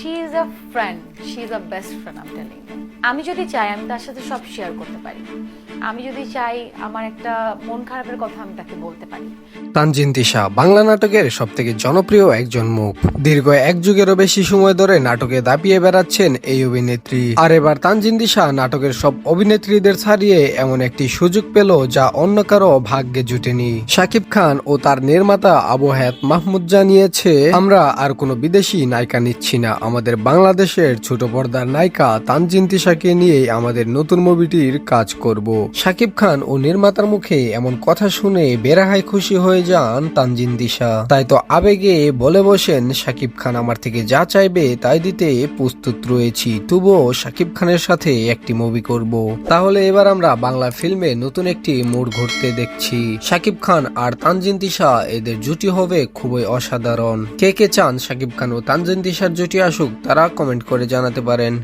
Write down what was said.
She is a friend she is a best friend আমি telling আমি যদি চাই, আমি তার সাথে সব শেয়ার করতে পারি। আমি যদি চাই আমার একটা মন খারাপের কথা আমি তাকে বলতে পারি। তানজিন তিশা, বাংলা নাটকের সব থেকে জনপ্রিয় একজন মুখ। দীর্ঘ এক যুগেরও বেশি সময় ধরে নাটকে দাপিয়ে বেড়াচ্ছেন এই অভিনেত্রী। আর এবার তানজিন তিশা নাটকের সব অভিনেত্রীদের ছাড়িয়ে এমন একটি সুযোগ পেল যা অন্য কারও ভাগ্যে জুটেনি। শাকিব খান ও তার নির্মাতা আবু হায়াত মাহমুদ জানিয়েছে, আমরা আর কোনো বিদেশি নায়িকা নিচ্ছি না। আমাদের বাংলাদেশের ছোট পর্দার নায়িকা তানজিন তিশাকে নিয়ে আমাদের নতুন মুভিটির কাজ করব। শাকিব খান ও নির্মাতার মুখে এমন কথা শুনে বেড়াহাই খুশি হয়ে যান তানজিন দিশা। তাই তো আবেগে বলে বসেন শাকিব খান আমার থেকে যা চাইবে তাই দিতে প্রস্তুত রয়েছি। তবুও শাকিব খানের সাথে একটি মুভি করব। তাহলে এবার আমরা বাংলা ফিল্মে নতুন একটি মোড় ঘুরতে দেখছি। শাকিব খান আর তানজিন দিশা এদের জুটি হবে খুবই অসাধারণ। কে কে চান শাকিব খান ও তানজিন দিশার জুটি আসুক, তারা কমেন্ট করে জানাতে পারেন।